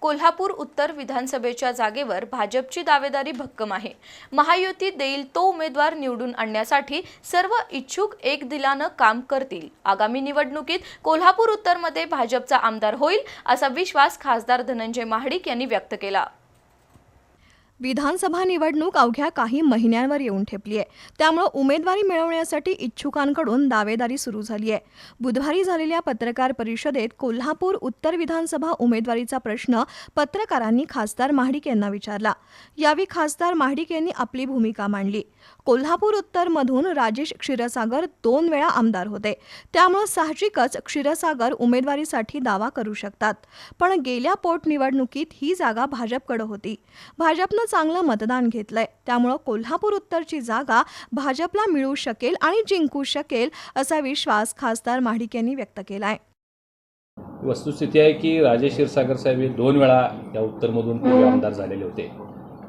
कोल्हापूर उत्तर विधानसभेच्या जागेवर भाजपची दावेदारी भक्कम आहे. महायुती देईल तो उमेदवार निवडून आणण्यासाठी सर्व इच्छुक एक दिलानं काम करतील. आगामी निवडणुकीत कोल्हापूर उत्तरमध्ये भाजपचा आमदार होईल असा विश्वास खासदार धनंजय महाडिक यांनी व्यक्त केला. विधानसभा निवडणूक अवघ्या काही महिन्यांवर येऊन ठेपली आहे त्यामुळं उमेदवारी मिळवण्यासाठी इच्छुकांकडून दावेदारी सुरू झाली आहे बुधवारी झालेल्या पत्रकार परिषदेत कोल्हापूर उत्तर विधानसभा उमेदवारीचा प्रश्न पत्रकारांनी खासदार महाडिक यांना विचारला. यावेळी खासदार महाडिक यांनी आपली भूमिका मांडली. कोल्हापूर उत्तरमधून राजेश क्षीरसागर दोन वेळा आमदार होते. त्यामुळं साहजिकच क्षीरसागर उमेदवारीसाठी दावा करू शकतात. पण गेल्या पोटनिवडणुकीत ही जागा भाजपकडे होती. भाजपनं चांगलं मतदान घेतलंय. त्यामुळं कोल्हापूर उत्तरची जागा भाजपला मिळू शकेल आणि जिंकू शकेल असा विश्वास खासदार महाडिक यांनी व्यक्त केलाय. वस्तुस्थिती आहे की राजेश क्षीरसागर साहेब हे दोन वेळा या उत्तरमधून पूर्वी आमदार झालेले होते.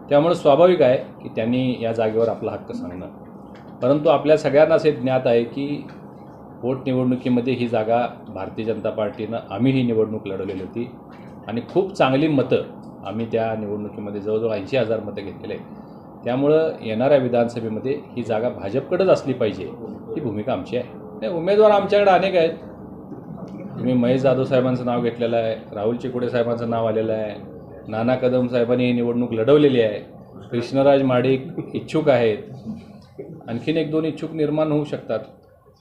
त्यामुळे स्वाभाविक आहे की त्यांनी या जागेवर आपला हक्क सांगणं. परंतु आपल्या सगळ्यांनाच हे ज्ञात आहे की पोटनिवडणुकीमध्ये ही जागा भारतीय जनता पार्टीनं आम्ही ही निवडणूक लढवलेली होती. आणि खूप चांगली मतं आम्ही त्या निवडणुकीमध्ये जवळजवळ ऐंशी हजार मतं घेतलेले आहे त्यामुळं येणाऱ्या विधानसभेमध्ये ही जागा भाजपकडेच असली पाहिजे ही भूमिका आमची आहे. नाही उमेदवार आमच्याकडे अनेक आहेत. तुम्ही महेश जाधव साहेबांचं नाव घेतलेलं आहे राहुल चिकुडे साहेबांचं नाव आलेलं आहे नाना कदम साहेबांनी ही निवडणूक लढवलेली आहे कृष्णराज माडिक इच्छुक आहेत आणखीन एक दोन इच्छुक निर्माण होऊ शकतात.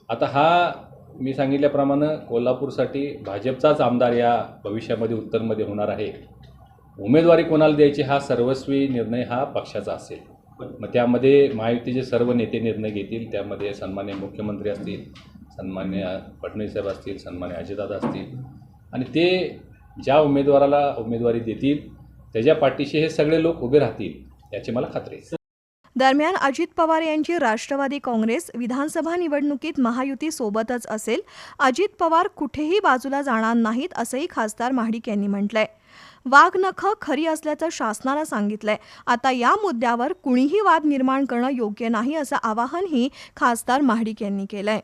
आता हा मी सांगितल्याप्रमाणे कोल्हापूरसाठी भाजपचाच आमदार या भविष्यामध्ये उत्तरमध्ये होणार आहे. उमेदवारी कोणाला द्यायची हा सर्वस्वी निर्णय हा पक्षाचा असेल. मग त्यामध्ये महायुतीचे सर्व नेते निर्णय घेतील त्यामध्ये सन्मान्य मुख्यमंत्री असतील सन्मान्य फडणवीस साहेब असतील सन्मान्य अजितदादा असतील. आणि ते ज्या उमेदवाराला उमेदवारी देतील त्याच्या पाठीशी हे सगळे लोक उभे राहतील याची मला खात्री आहे. दरम्यान अजित पवार यांची राष्ट्रवादी काँग्रेस विधानसभा निवडणुकीत महायुती सोबतच असेल. अजित पवार कुठेही बाजूला जाणार नाहीत असंही खासदार महाडिक यांनी म्हटलंय. वाघनखं खरी असल्याचं शासनानं सांगितलंय. आता या मुद्द्यावर कुणीही वाद निर्माण करणं योग्य नाही असं आवाहनही खासदार महाडिक यांनी केलंय.